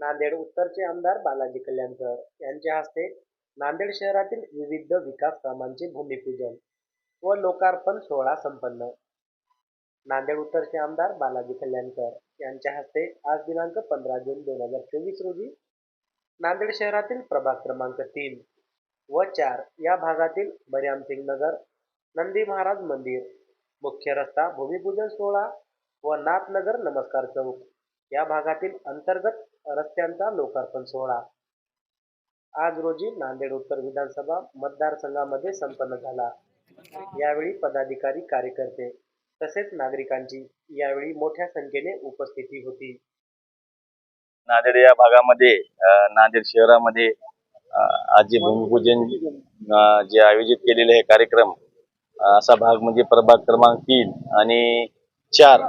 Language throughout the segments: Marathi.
नांदेड उत्तरचे आमदार बालाजी कल्याणकर यांच्या हस्ते नांदेड शहरातील विविध विकास कामांचे भूमिपूजन व लोकार्पण सोहळा संपन्न. नांदेड उत्तरचे आमदार बालाजी कल्याणकर यांच्या हस्ते आज दिनांक पंधरा जून दोन हजार चोवीस रोजी नांदेड शहरातील प्रभाग क्रमांक तीन व चार या भागातील बऱ्यामसिंग नगर नंदी महाराज मंदिर मुख्य रस्ता भूमिपूजन सोहळा व नाथनगर नमस्कार चौक या भागातील अंतर्गत रस्त्यांचा लोकार्पण सोहळा. आज रोजी नांदेड उत्तर विधानसभा मतदारसंघामध्ये संपन्न झाला. यावेळी पदाधिकारी कार्यकर्ते तसेच नागरिकांची यावेळी मोठ्या संख्येने उपस्थिती होती. नांदेड या भागामध्ये नांदेड शहरामध्ये आज जे भूमिपूजन जे आयोजित केलेले हे कार्यक्रम असा भाग म्हणजे प्रभाग क्रमांक तीन आणि चार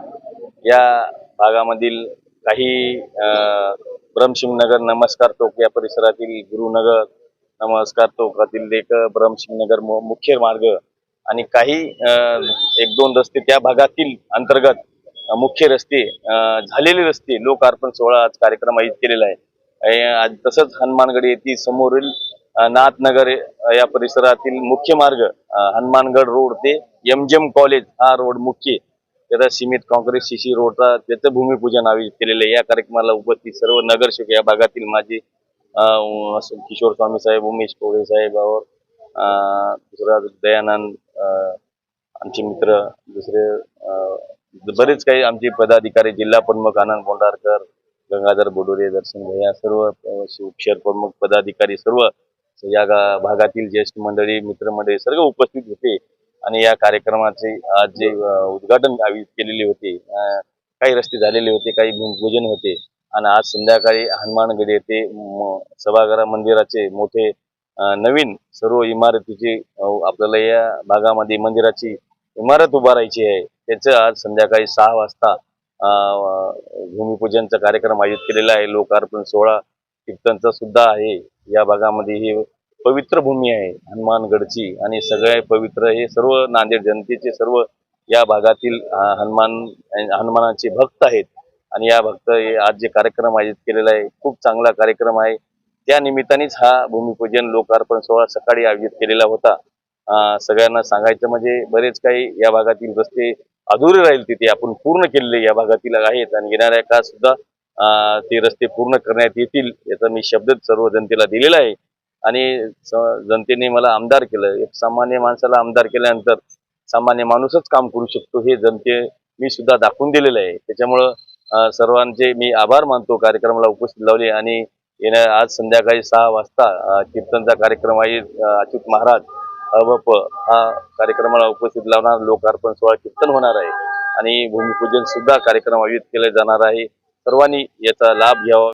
या भागामधील काही अ, ब्रह्मशिंगनगर नमस्कार टोक या परिसरातील गुरुनगर नमस्कार टोकातील लेख ब्रह्मशिंगनगर मुख्य मार्ग आणि काही एक दोन रस्ते त्या भागातील अंतर्गत मुख्य रस्ते झालेले रस्ते लोकार्पण सोहळा आज कार्यक्रम आयोजित केलेला आहे. आज तसंच हनुमानगड येथील समोरील नाथनगर या परिसरातील मुख्य मार्ग हनुमानगड रोड ते एमजेम कॉलेज हा रोड मुख्य त्याचा सीमित काँक्रीट सीसी रोडचा त्याचं भूमिपूजन आयोजित केलेलं आहे. या कार्यक्रमाला उपस्थित सर्व नगरसेवक या भागातील माझे असं किशोर स्वामी साहेब उमेश कोळे साहेब और दुसरा दयानंद आमचे मित्र दुसरे बरेच काही आमचे पदाधिकारी जिल्हा प्रमुख आनंद बोंडारकर गंगाधर बोडोरे दर्शन भैया सर्व शहर प्रमुख पदाधिकारी सर्व या भागातील ज्येष्ठ मंडळी मित्रमंडळी सर्व उपस्थित होते. आणि या कार्यक्रमाचे आज जे उद्घाटन केलेले होते काही रस्ते झालेले होते काही भूमिपूजन होते. आणि आज संध्याकाळी हनुमानगड येथे सभागृह मंदिराचे मोठे नवीन सर्व इमारतीची आपल्याला या भागामध्ये मंदिराची इमारत उभारायची आहे. त्याचं आज संध्याकाळी सहा वाजता भूमिपूजनचा कार्यक्रम आयोजित केलेला आहे. लोकार्पण सोहळा कीर्तनचा सुद्धा आहे. या भागामध्ये ही पवित्र भूमी आहे हनुमानगडची. आणि सगळे पवित्र हे सर्व नांदेड जनतेचे सर्व या भागातील हनुमान हनुमानाचे भक्त आहेत. आणि या भक्त हे आज जे कार्यक्रम आयोजित केलेला आहे खूप चांगला कार्यक्रम आहे. त्या निमित्तानेच हा भूमिपूजन लोकार्पण सोहळा सकाळी आयोजित केलेला होता. सगळ्यांना सांगायचं म्हणजे बरेच काही या भागातील रस्ते अधुरे राहील तिथे. आपण पूर्ण केलेले या भागातील आहेत आणि येणाऱ्या काळात सुद्धा ते रस्ते पूर्ण करण्यात येतील याचा मी शब्द सर्व जनतेला दिलेला आहे. आणि जनतेने मला आमदार केलं. एक सामान्य माणसाला आमदार केल्यानंतर सामान्य माणूसच काम करू शकतो हे जनते मी सुद्धा दाखवून दिलेलं आहे. त्याच्यामुळं सर्वांचे मी आभार मानतो. कार्यक्रमाला उपस्थित लावले आणि येण्या आज संध्याकाळी सहा वाजता कीर्तनचा कार्यक्रम आहे अच्युत महाराज अवप हा कार्यक्रमाला उपस्थित लावणार लोकार्पण सोहळा कीर्तन होणार आहे. आणि भूमिपूजन सुद्धा कार्यक्रम आयोजित केले जाणार आहे. सर्वांनी याचा लाभ घ्यावा.